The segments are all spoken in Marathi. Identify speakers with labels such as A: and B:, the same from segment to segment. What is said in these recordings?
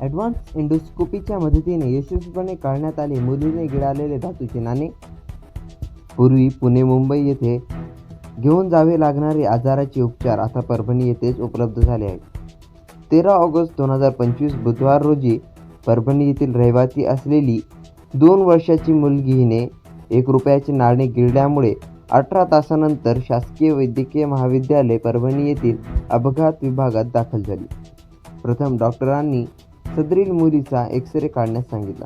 A: ॲडव्हान्स एंडोस्कोपीच्या मदतीने यशस्वीपणे काढण्यात आले मुलीने गिळालेले धातूचे नाणे. पूर्वी पुणे मुंबई येथे घेऊन जावे लागणारे आजाराचे उपचार आता परभणी येथेच उपलब्ध झाले आहेत. तेरा ऑगस्ट दोन हजार पंचवीस बुधवार रोजी परभणी येथील रहिवासी असलेली दोन वर्षाची मुलगी हिने एक रुपयाचे नाणे गिळल्यामुळे अठरा तासानंतर शासकीय वैद्यकीय महाविद्यालय परभणी येथील अपघात विभागात दाखल झाली. प्रथम डॉक्टरांनी सदरील मुलीचा एक्स रे काढण्यास सांगितला.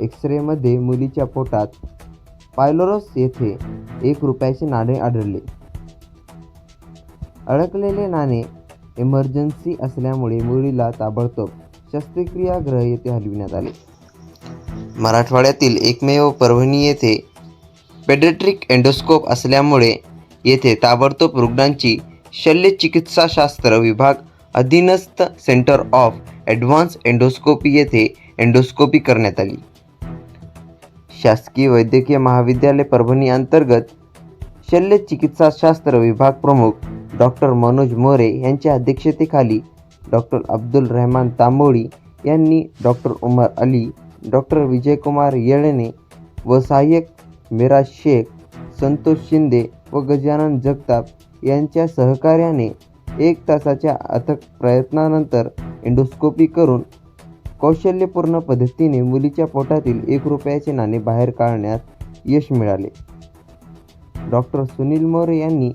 A: एक्स रेमध्ये मुलीच्या पोटात पायलोरस येथे एक रुपयाचे नाणे आढळले. अडकलेले नाणे इमर्जन्सी असल्यामुळे मुलीला ताबडतोब शस्त्रक्रियागृह येथे हलविण्यात आले. मराठवाड्यातील एकमेव परभणी येथे पेडेट्रिक एंडोस्कोप असल्यामुळे येथे ताबडतोब रुग्णांची शल्यचिकित्साशास्त्र विभाग अधीनस्थ सेंटर ऑफ ॲडव्हान्स एंडोस्कोपी येथे एंडोस्कोपी करण्यात आली. शासकीय वैद्यकीय महाविद्यालय परभणी अंतर्गत शल्यचिकित्साशास्त्र विभाग प्रमुख डॉक्टर मनोज मोरे यांच्या अध्यक्षतेखाली डॉक्टर अब्दुल रहमान तांबोळी यांनी डॉक्टर उमर अली डॉक्टर विजयकुमार येळणे व सहाय्यक मिराज शेख संतोष शिंदे व गजानन जगताप यांच्या सहकार्याने एक तासाच्या अथक प्रयत्नानंतर एंडोस्कोपी करून कौशल्यपूर्ण पद्धतीने मुलीच्या पोटातील एक रुपयाचे नाणे बाहेर काढण्यात यश मिळाले. डॉक्टर सुनील मोरे यांनी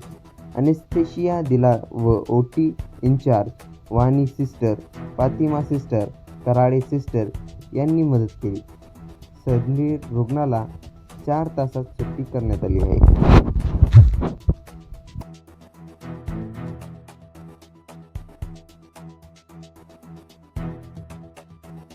A: अनेस्थेशिया दिला व O T incharge Wani sister Fatima sister Karade sister यांनी मदत केली. सदनीर रुग्णाला चार तासात सुट्टी करण्यात आली आहे.